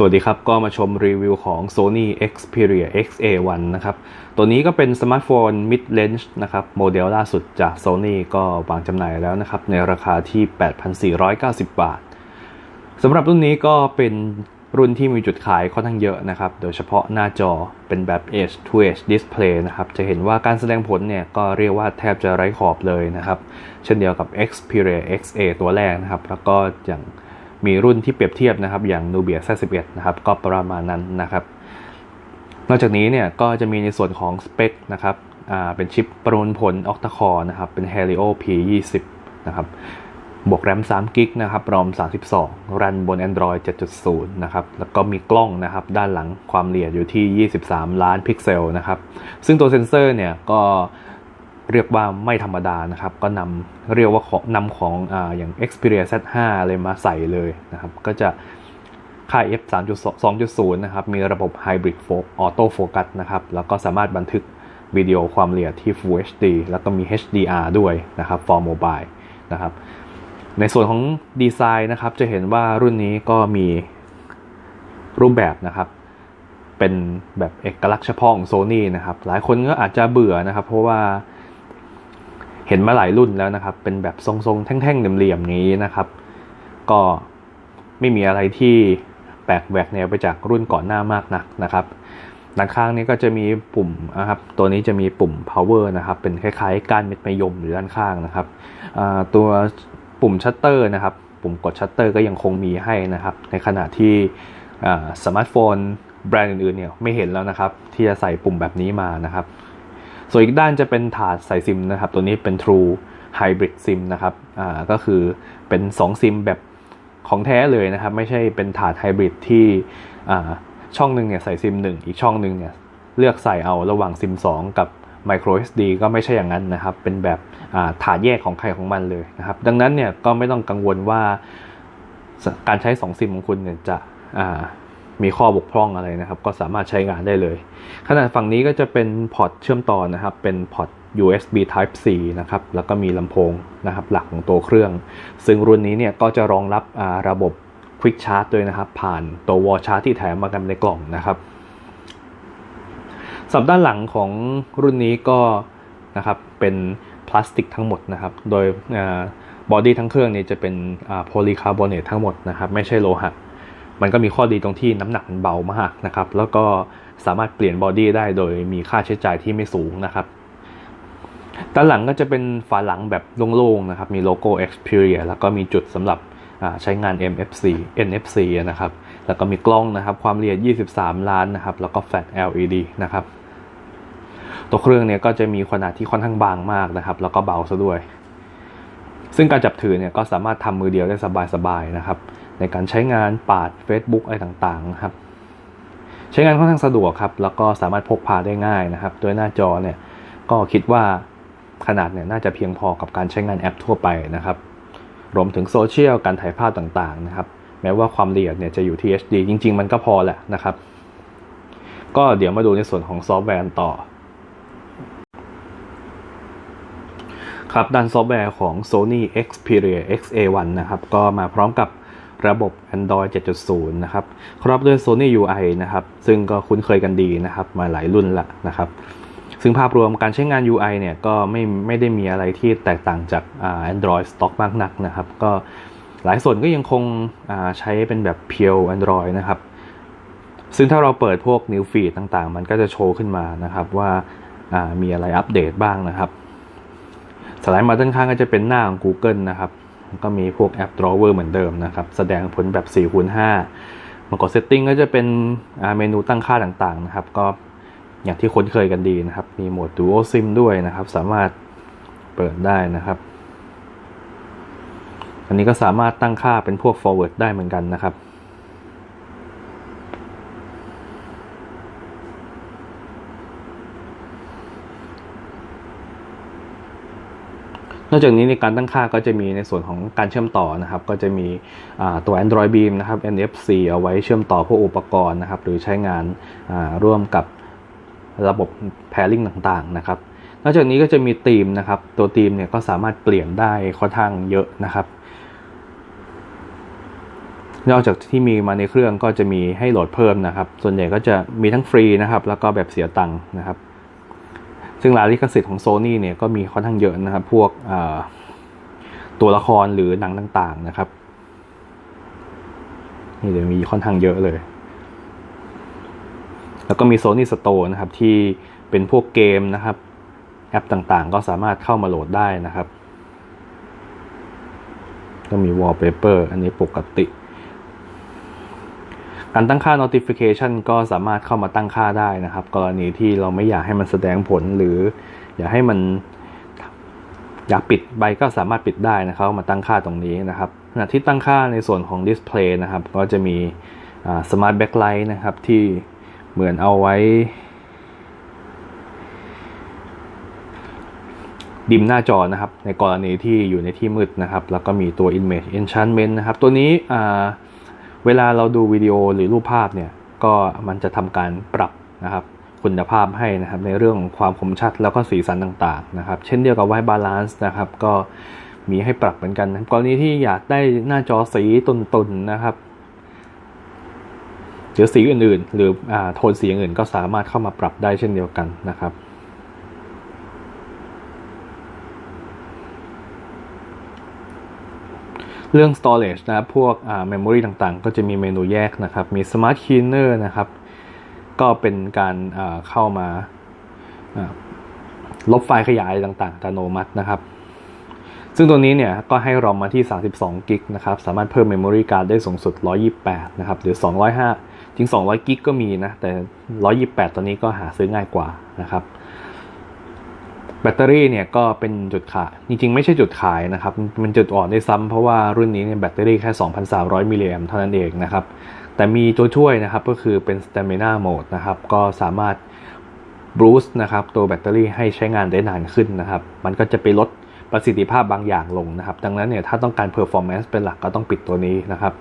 สวัสดีครับ ก็มาชมรีวิวของ Sony Xperia XA1 นะครับ ตัวนี้ก็เป็นสมาร์ทโฟน mid range นะครับ โมเดลล่าสุดจาก Sony ก็วางจำหน่ายแล้วนะครับ ในราคาที่ 8,490 บาทสำหรับรุ่นนี้ก็เป็นรุ่นที่มีจุดขายค่อนข้างเยอะนะครับ โดยเฉพาะหน้าจอเป็นแบบ Edge to Edge Display นะครับ จะเห็นว่าการแสดงผลเนี่ยก็เรียกว่าแทบจะไร้ขอบเลยนะครับ เช่นเดียวกับ Xperia XA ตัวแรกนะครับ แล้วก็อย่าง มีรุ่นที่เปรียบเทียบนะครับ อย่าง Nubia Z11 นะครับ ก็ประมาณนั้นนะครับ นอกจากนี้เนี่ยก็จะมีในส่วนของสเปคนะครับอ่าเป็นชิปประมวลผล Octa-core นะครับ เป็น Helio P20 นะครับ บวกแรม3กิกนะครับ รอม 32 รันบน Android 7.0 นะครับ แล้วก็มีกล้องนะครับ ด้านหลังความละเอียดอยู่ที่ 23 ล้านพิกเซลนะครับ ซึ่งตัวเซ็นเซอร์เนี่ยก็ เรียกว่าไม่ธรรมดานะครับ ก็นำเรียกว่าของนำของออย่าง Xperia Z5 เลยมาใส่เลยนะครับ ก็จะค่าย f 3.2.0 นะครับ มีระบบ Hybrid Auto Focus นะครับ แล้วก็สามารถบันทึกวิดีโอความละเอียดที่ Full HD แล้วก็มี HDR ด้วยนะครับ for mobile นะครับ ในส่วนของดีไซน์นะครับ จะเห็นว่ารุ่นนี้ก็มีรูปแบบนะครับเป็นแบบเอกลักษณ์เฉพาะของโซนี่นะครับ หลายคนก็อาจจะเบื่อนะครับ เพราะว่า เห็นมาหลายรุ่นแล้วนะครับ เป็นแบบทรงๆ แท่งๆเหลี่ยมๆนี้นะครับ ก็ไม่มีอะไรที่แปลกแหวกแนวไปจากรุ่นก่อนหน้ามากนักนะครับด้านข้างนี้ก็จะมีปุ่มนะครับ ตัวนี้จะมีปุ่ม power นะครับ เป็นคล้ายๆก้านเม็ดมะยมหรือด้านข้างนะครับ ตัวปุ่มชัตเตอร์นะครับ ปุ่มกดชัตเตอร์ก็ยังคงมีให้นะครับ ในขณะที่สมาร์ทโฟนแบรนด์อื่นๆเนี่ยไม่เห็นแล้วนะครับ ที่จะใส่ปุ่มแบบนี้มานะครับ ส่วนอีกด้านจะเป็นถาดใส่ซิมนะครับ ตัวนี้เป็น True Hybrid SIM นะครับอ่าก็คือเป็น2ซิมแบบของแท้เลยนะครับ ไม่ใช่เป็นถาดไฮบริดที่อ่าช่องหนึ่งเนี่ยใส่ซิม1 อีกช่องหนึ่งเนี่ยเลือกใส่เอาระหว่างซิม2 กับ micro SD ก็ไม่ใช่อย่างนั้นนะครับ เป็นแบบถาดแยกของใครของมันเลยนะครับ ดังนั้นเนี่ยก็ไม่ต้องกังวลว่าการใช้ 2 ซิมของคุณเนี่ยจะ มีข้อบกพร่องอะไรนะครับ ก็สามารถใช้งานได้เลย ขนาดฝั่งนี้ก็จะเป็นพอร์ตเชื่อมต่อนะครับ เป็นพอร์ต USB Type C นะครับ แล้วก็มีลำโพงนะครับ หลักของตัวเครื่อง ซึ่งรุ่นนี้เนี่ยก็จะรองรับระบบ Quick Charge ด้วยนะครับ ผ่านตัว Wall Charge ที่แถมมากันในกล่องนะครับสับด้านหลังของรุ่นนี้ก็นะครับเป็นพลาสติกทั้งหมดนะครับ โดยบอดี้ทั้งเครื่องนี้จะเป็นโพลีคาร์บอเนตทั้งหมดนะครับ ไม่ใช่โลหะ มันก็มีข้อดีตรงที่น้ำหนักมันเบามากนะครับ แล้วก็สามารถเปลี่ยนบอดี้ได้โดยมีค่าใช้จ่ายที่ไม่สูงนะครับด้านหลังก็จะเป็นฝาหลังแบบโล่งๆนะครับ มีโลโก้ Xperia แล้วก็มีจุดสำหรับใช้งาน MFC NFC นะครับ แล้วก็มีกล้องนะครับ ความละเอียด 23 ล้านนะครับ แล้วก็แฟลช LED นะครับ ตัวเครื่องเนี่ยก็จะมีขนาดที่ค่อนข้างบางมากนะครับ แล้วก็เบาซะด้วย ซึ่งการจับถือเนี่ยก็สามารถทำมือเดียวได้สบายๆนะครับ ในการใช้งานปาด Facebook อะไรต่างๆนะครับ ใช้งานค่อนข้างสะดวกครับ แล้วก็สามารถพกพาได้ง่ายนะครับด้วยหน้าจอเนี่ยก็คิดว่าขนาดเนี่ยน่าจะเพียงพอกับการใช้งานแอปทั่วไปนะครับ รวมถึงโซเชียลการถ่ายภาพต่างๆนะครับ แม้ว่าความละเอียดเนี่ยจะอยู่ที่ HD จริง ๆ มันก็พอแหละนะครับ ก็เดี๋ยวมาดูในส่วนของซอฟต์แวร์ต่อครับด้านซอฟต์แวร์ของ Sony Xperia XA1 นะครับ ก็มาพร้อมกับ ระบบ Android 7.0 นะครับ ครอบด้วย Sony UI นะครับ ซึ่งก็คุ้นเคยกันดีนะครับ มาหลายรุ่นละนะครับ ซึ่งภาพรวมการใช้งาน UI เนี่ยก็ไม่ไม่ได้มีอะไรที่แตกต่างจาก Android Stock มากนักนะครับ ก็หลายส่วนก็ยังคงใช้เป็นแบบเพียว Android นะครับ ซึ่งถ้าเราเปิดพวก New Feed ต่างๆ มันก็จะโชว์ขึ้นมานะครับว่ามีอะไรอัปเดตบ้างนะครับสไลด์มาด้านข้างก็จะเป็นหน้าของ Google นะครับ ก็มีพวกแอป Drawer เหมือนเดิมนะครับ แสดงผลแบบ4คูณ5มากด Setting ก็จะเป็นเมนูตั้งค่าต่างๆนะครับ ก็อย่างที่คุ้นเคยกันดีนะครับ มีโหมด Dual SIM ด้วยนะครับ สามารถเปิดได้นะครับอันนี้ก็สามารถตั้งค่าเป็นพวก forward ได้เหมือนกันนะครับ อกจากนี้ในการตั้งค่าก็จะมีในส่วนของการเชื่อมต่อนะครับ ก็จะมีตัว Android Beam นะครับ NFC เอาไว้เชื่อมต่อพวกอุปกรณ์นะครับ หรือใช้งานร่วมกับระบบ pairing ต่างๆนะครับนอกจากนี้ก็จะมีธีมนะครับ ตัวธีมเนี่ยก็สามารถเปลี่ยนได้ค่อนข้างเยอะนะครับ นอกจากที่มีมาในเครื่องก็จะมีให้โหลดเพิ่มนะครับ ส่วนใหญ่ก็จะมีทั้งฟรีนะครับ แล้วก็แบบเสียตังค์นะครับ ซึ่งรายลิขสิทธิ์ของ Sony เนี่ยก็มีค่อนข้างเยอะนะครับ พวกตัวละครหรือหนังต่างๆนะครับนี่เดี๋ยวมีค่อนข้างเยอะเลย แล้วก็มี Sony Store นะครับ ที่เป็นพวกเกมนะครับ แอปต่างๆ ก็สามารถเข้ามาโหลดได้นะครับ ก็มี wallpaper อันนี้ปกติ การตั้งค่า notification ก็สามารถเข้ามาตั้งค่าได้นะครับ กรณีที่เราไม่อยากให้มันแสดงผลหรือ อยากให้มันอยากปิดใบก็สามารถปิดได้นะครับ มาตั้งค่าตรงนี้นะครับขณะที่ตั้งค่าในส่วนของ display นะครับ ก็จะมี smart backlight นะครับ ที่เหมือนเอาไว้ดิมหน้าจอนะครับ ในกรณีที่อยู่ในที่มืดนะครับ แล้วก็มีตัว image enchantment นะครับ ตัวนี้ เวลาเราดูวิดีโอหรือรูปภาพเนี่ยก็มันจะทำการปรับนะครับคุณภาพให้นะครับในเรื่องของความคมชัดแล้วก็สีสันต่างๆนะครับเช่นเดียวกับไวบาลานซ์นะครับก็มีให้ปรับเหมือนกันกรณีที่อยากได้หน้าจอสีตุนๆนะครับหรือสีอื่นๆ หรืออโทนสีอื่นก็สามารถเข้ามาปรับได้เช่นเดียวกันนะครับ เรื่อง storage นะครับพวก memory ต่างๆ ก็จะมีเมนูแยกนะครับ มี smart cleaner นะครับ ก็เป็นการเข้ามาลบไฟล์ขยายต่างๆ อัตโนมัตินะครับ ซึ่งตัวนี้เนี่ยก็ให้รอมมาที่ 32กิกนะครับ สามารถเพิ่ม memory card ได้สูงสุด 128 นะครับ หรือ 205จริง200กิกก็มีนะ แต่ 128 ตัวนี้ก็หาซื้อง่ายกว่านะครับ แบตเตอรี่เนี่ยก็เป็นจุดขาย จริงๆ ไม่ใช่จุดขายนะครับ มันจุดอ่อนได้ซ้ำเพราะว่ารุ่นนี้เนี่ยแบตเตอรี่แค่ 2,300 มิลลิแอมเท่านั้นเองนะครับ แต่มีตัวช่วยนะครับก็คือเป็น Stamina Mode นะครับ ก็สามารถ boost นะครับตัวแบตเตอรี่ให้ใช้งานได้นานขึ้นนะครับ มันก็จะไปลดประสิทธิภาพบางอย่างลงนะครับ ดังนั้นเนี่ยถ้าต้องการ performance เป็นหลักก็ต้องปิดตัวนี้นะครับ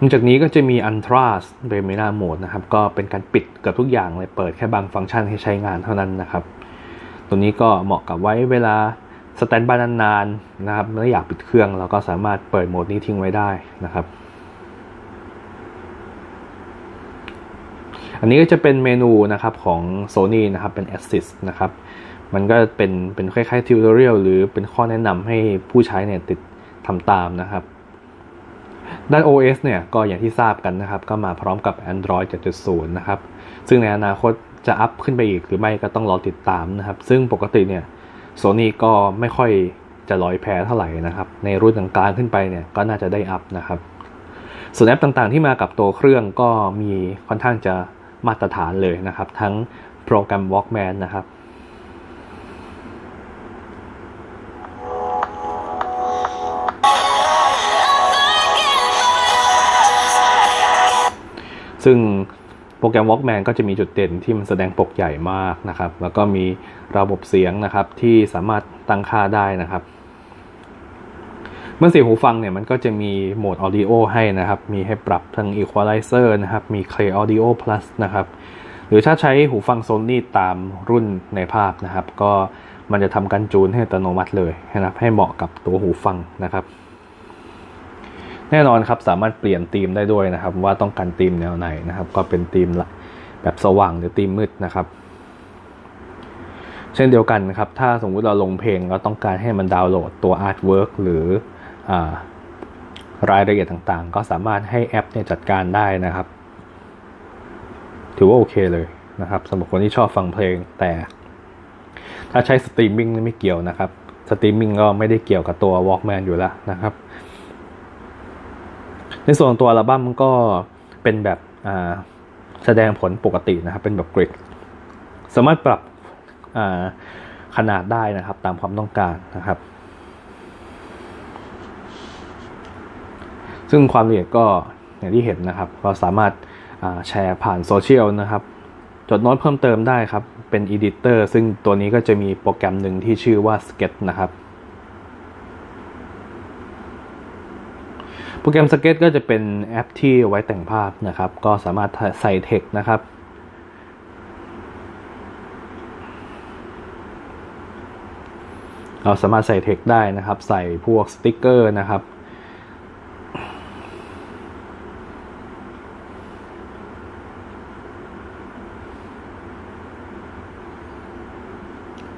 นอกจากนี้ก็จะมี Ultra Stamina Mode นะครับ ก็เป็นการปิดเกือบทุกอย่างเลยเปิดแค่บางฟังก์ชันให้ใช้งานเท่านั้นนะครับ ตัวนี้ก็เหมาะกับไว้เวลาสแตนบายนานๆนะครับไม่อยากปิดเครื่องเราก็สามารถเปิดโหมดนี้ทิ้งไว้ได้นะครับ อันนี้ก็จะเป็นเมนูนะครับของ Sony นะครับเป็น Assist นะครับมันก็เป็นเป็นคล้ายๆ tutorial หรือเป็นข้อแนะนำให้ผู้ใช้เนี่ยติดทำตามนะครับ ด้าน OS เนี่ยก็อย่างที่ทราบกันนะครับ ก็มาพร้อมกับ Android 7.0 นะครับ ซึ่งในอนาคต จะอัพขึ้นไปอีกหรือไม่ก็ต้องรอติดตามนะครับ ซึ่งปกติเนี่ย Sony ก็ไม่ค่อยจะลอยแพ้เท่าไหร่นะครับ ในรุ่นกลางๆขึ้นไปเนี่ยก็น่าจะได้อัพนะครับส่วนแอปต่างๆที่มากับตัวเครื่องก็มีค่อนข้างจะมาตรฐานเลยนะครับ ทั้งโปรแกรม Walkman นะครับซึ่ง โปรแกรม Walkman ก็จะมีจุดเด่นที่มันแสดงปกใหญ่มากนะครับ แล้วก็มีระบบเสียงนะครับที่สามารถตั้งค่าได้นะครับ เมื่อเสียงหูฟังเนี่ยมันก็จะมีโหมด Audio ให้นะครับ มีให้ปรับทั้ง Equalizer นะครับ มี Clear Audio Plus นะครับ หรือถ้าใช้หูฟัง Sony ตามรุ่นในภาพนะครับ ก็มันจะทำการจูนให้อัตโนมัติเลยนะครับ ให้เหมาะกับตัวหูฟังนะครับ แน่นอนครับสามารถเปลี่ยนธีมได้ด้วยนะครับ ว่าต้องการธีมแนวไหนนะครับ ก็เป็นธีมแบบสว่างหรือธีมมืดนะครับ เช่นเดียวกันนะครับ ถ้าสมมุติเราลงเพลงเราต้องการให้มันดาวน์โหลดตัวอาร์ตเวิร์กหรืออรายละเอียดต่างๆ ก็สามารถให้แอปเนี่ยจัดการได้นะครับ ถือว่าโอเคเลยนะครับสำหรับคนที่ชอบฟังเพลงแต่ถ้าใช้สตรีมมิ่งนี่ไม่เกี่ยวนะครับ สตรีมมิ่งก็ไม่ได้เกี่ยวกับตัว Walkman อยู่แล้วนะครับ ในส่วนตัวอัลบั้มก็เป็นแบบแสดงผลปกตินะครับ เป็นแบบกริดสามารถปรับขนาดได้นะครับ ตามความต้องการนะครับ ซึ่งความละเอียดก็อย่างที่เห็นนะครับ เราสามารถแชร์ผ่านโซเชียลนะครับ จดโน้ตเพิ่มเติมได้ครับ เป็นอีดิเตอร์ซึ่งตัวนี้ก็จะมีโปรแกรมหนึ่งที่ชื่อว่า Sketch นะครับ โปรแกรมสเก็ตก็จะเป็นแอปที่ไว้แต่งภาพนะครับ ก็สามารถใส่เทคนะครับ เราสามารถใส่เทคได้นะครับ ใส่พวกสติ๊กเกอร์นะครับ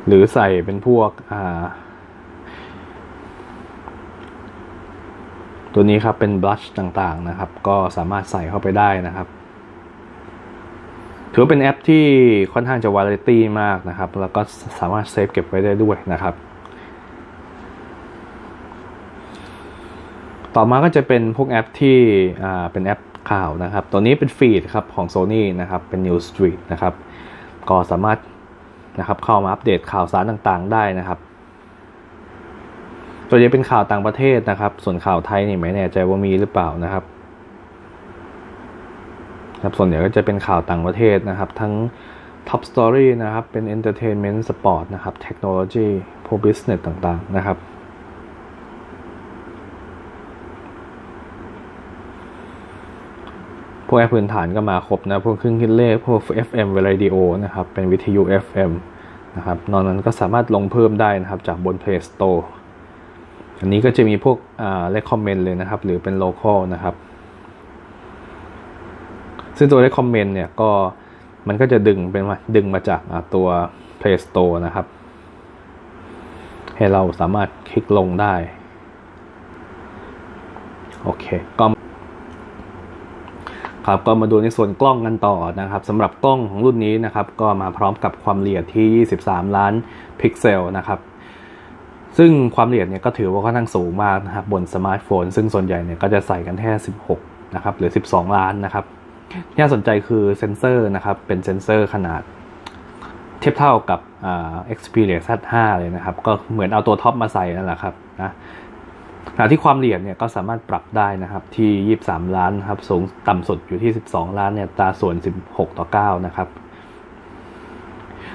หรือใส่เป็นพวกอ่า ตัวนี้ครับเป็นบลัชต่างๆนะครับ ก็สามารถใส่เข้าไปได้นะครับ ถือว่าเป็นแอปที่ค่อนข้างจะวาไรตี้มากนะครับ แล้วก็สามารถเซฟเก็บไว้ได้ด้วยนะครับ ต่อมาก็จะเป็นพวกแอปที่อ่าเป็นแอปข่าวนะครับ ตัวนี้เป็นฟีดครับของ Sony นะครับ เป็น News Street นะครับ ก็สามารถนะครับเข้ามาอัปเดตข่าวสารต่างๆ ได้นะครับ ตัวนี้เป็นข่าวต่างประเทศนะครับ ส่วนข่าวไทยนี่ไม่แน่ใจว่ามีหรือเปล่านะครับครับส่วนใหญ่ก็จะเป็นข่าวต่างประเทศนะครับ ทั้ง Top Story นะครับ เป็น Entertainment Sport นะครับ Technology พวก Business ต่างๆนะครับ พวกแอปพื้นฐานก็มาครบนะ พวกเครื่องคิดเลข พวก FM Radio นะครับ เป็นวิทยุ FM นะครับ นอกนั้นก็สามารถลงเพิ่มได้นะครับ จากบน Play Store อันนี้ก็จะมีพวกอ่า recommend เลยนะครับ หรือเป็น local นะครับ ซึ่งตัว recommend เนี่ยก็มันก็จะดึงเป็นมาดึงมาจากตัว Play Store นะครับ ให้เราสามารถคลิกลงได้ โอเคก็ครับก็มาดูในส่วนกล้องกันต่อนะครับสำหรับกล้องของรุ่นนี้นะครับ ก็มาพร้อมกับความละเอียดที่ 23 ล้านพิกเซลนะครับ ซึ่งความละเอียดเนี่ยก็ถือว่าค่อนข้างสูงมากนะครับบนสมาร์ทโฟน ซึ่งส่วนใหญ่เนี่ยก็จะใส่กันแค่ 16 นะครับหรือ 12 ล้านนะครับที่น่าสนใจคือเซนเซอร์นะครับ เป็นเซนเซอร์ขนาด เทียบเท่ากับอ่า Xperia Z5 เลยนะครับ ก็เหมือนเอาตัวท็อปมาใส่นั่นแหละครับนะขณะที่ความละเอียดเนี่ยก็สามารถปรับได้นะครับที่ 23 ล้านนะครับสูงต่ำสุดอยู่ที่ 12 ล้านเนี่ยตราส่วน 16 ต่อ 9 นะครับ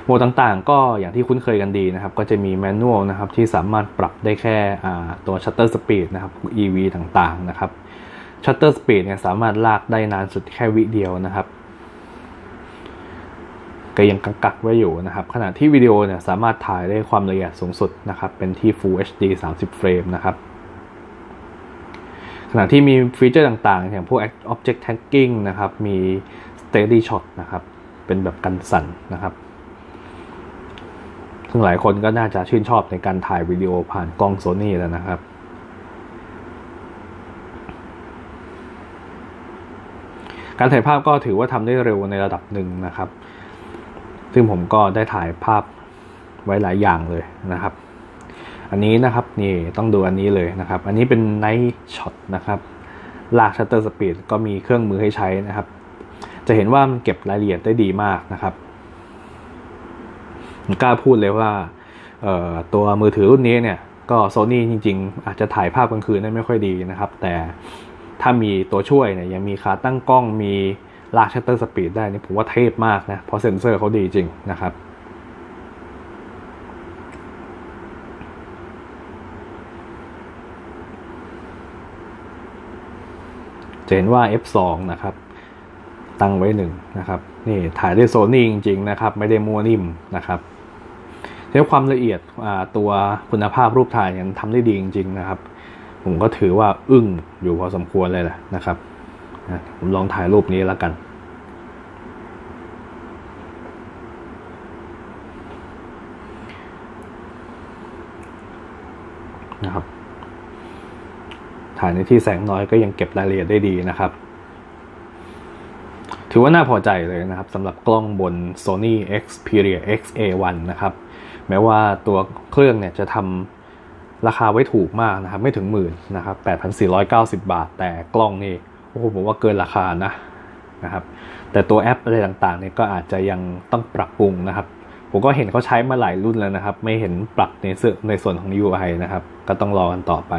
โหมดต่างๆ ก็อย่างที่คุ้นเคยกันดีนะครับ ก็จะมีแมนนวลนะครับที่สามารถปรับได้แค่ตัวชัตเตอร์สปีดนะครับ EV ต่างๆนะครับชัตเตอร์สปีดเนี่ยสามารถลากได้นานสุดแค่วิเดียวนะครับก็ยังกักไว้อยู่นะครับ ขณะที่วิดีโอเนี่ยสามารถถ่ายได้ความละเอียดสูงสุดนะครับ เป็นที่ Full HD 30 เฟรมนะครับขณะที่มีฟีเจอร์ต่างๆ อย่างพวก Object Tagging นะครับ มี Steady Shot นะครับ เป็นแบบกันสั่นนะครับ ซึ่งหลายคนก็น่าจะชื่นชอบในการถ่ายวิดีโอผ่านกล้อง Sony แล้วนะครับ การถ่ายภาพก็ถือว่าทำได้เร็วในระดับหนึ่งนะครับ ซึ่งผมก็ได้ถ่ายภาพไว้หลายอย่างเลยนะครับ อันนี้นะครับนี่ต้องดูอันนี้เลยนะครับ อันนี้เป็น Night Shot นะครับลาก Shutter Speed ก็มีเครื่องมือให้ใช้นะครับ จะเห็นว่ามันเก็บรายละเอียดได้ดีมากนะครับ กล้าพูดเลยว่าตัวมือถือรุ่นนี้เนี่ยก็โซนี่จริง ๆ อาจจะถ่ายภาพกลางคืนได้ไม่ค่อยดีนะครับ แต่ถ้ามีตัวช่วยเนี่ยยังมีขาตั้งกล้องมีลากชัตเตอร์สปีดได้นี่ผมว่าเทพมากนะ เพราะเซ็นเซอร์เขาดีจริงนะครับ จะเห็นว่า F2 นะครับ ตั้งไว้หนึ่งนะครับ นี่ถ่ายด้วยโซนี่จริง ๆ นะครับ ไม่ได้มัวนิ่มนะครับ เรื่องความละเอียดตัวคุณภาพรูปถ่ายยังทำได้ดีจริง ๆ นะครับ ผมก็ถือว่าอึ้งอยู่พอสมควรเลยแหละนะครับผมลองถ่ายรูปนี้แล้วกันนะครับ ถ่ายในที่แสงน้อยก็ยังเก็บรายละเอียดได้ดีนะครับ ถือว่าน่าพอใจเลยนะครับสำหรับกล้องบน Sony Xperia XA1 นะครับ แม้ว่าตัวเครื่องเนี่ยจะทำราคาไว้ถูกมากนะครับ ไม่ถึงหมื่นนะครับ8,490 บาท แต่กล้องนี่โอ้โหผมว่าเกินราคานะนะครับ แต่ตัวแอปอะไรต่างๆเนี่ยก็อาจจะยังต้องปรับปรุงนะครับผมก็เห็นเขาใช้มาหลายรุ่นแล้วนะครับ ไม่เห็นปรับในส่วนในส่วนของ UI นะครับ ก็ต้องรอกันต่อไป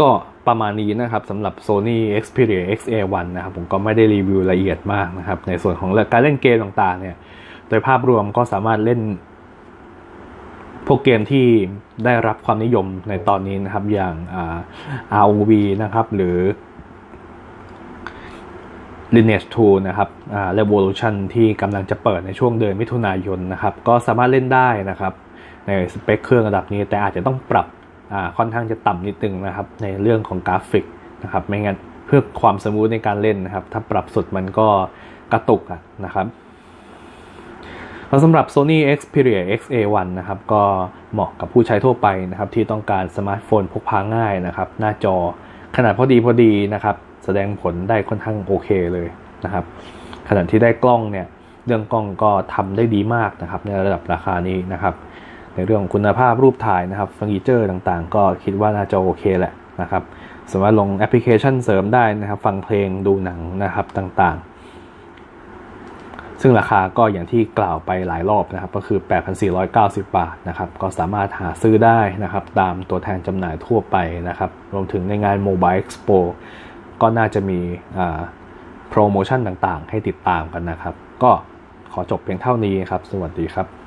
ก็ ประมาณนี้นะครับสำหรับ Sony Xperia XA1 นะครับผมก็ไม่ได้รีวิวละเอียดมากนะครับ ในส่วนของการเล่นเกมต่างๆเนี่ย โดยภาพรวมก็สามารถเล่น พวกเกมที่ได้รับความนิยมในตอนนี้นะครับ อย่าง ROV นะครับ หรือ Lineage 2 นะครับ Revolution ที่กำลังจะเปิดในช่วงเดือนมิถุนายนนะครับ ก็สามารถเล่นได้นะครับ ในสเปคเครื่องระดับนี้แต่อาจจะต้องปรับ ค่อนข้างจะต่ำนิดนึงนะครับในเรื่องของกราฟิกนะครับไม่งั้นเพื่อความสมูทในการเล่นนะครับ ถ้าปรับสุดมันก็กระตุกะนะครับแล้วสำหรับ Sony Xperia XA1 นะครับก็เหมาะกับผู้ใช้ทั่วไปนะครับที่ต้องการสมาร์ทโฟนพกพาง่ายนะครับ หน้าจอขนาดพอดีพอดีนะครับ แสดงผลได้ค่อนข้างโอเคเลยนะครับขณะที่ได้กล้องเนี่ยเรื่องกล้องก็ทำได้ดีมากนะครับในระดับราคานี้นะครับ ในเรื่องของคุณภาพรูปถ่ายนะครับเฟอร์นิเจอร์ต่างๆ ก็คิดว่าน่าจะโอเคแหละนะครับสามารถลงแอปพลิเคชันเสริมได้นะครับ ฟังเพลงดูหนังนะครับต่างๆ ซึ่งราคาก็อย่างที่กล่าวไปหลายรอบนะครับ ก็คือ 8,490 บาทนะครับ ก็สามารถหาซื้อได้นะครับ ตามตัวแทนจำหน่ายทั่วไปนะครับ รวมถึงในงาน Mobile Expo ก็น่าจะมีโปรโมชั่นต่างๆ ให้ติดตามกันนะครับ ก็ขอจบเพียงเท่านี้ครับ สวัสดีครับ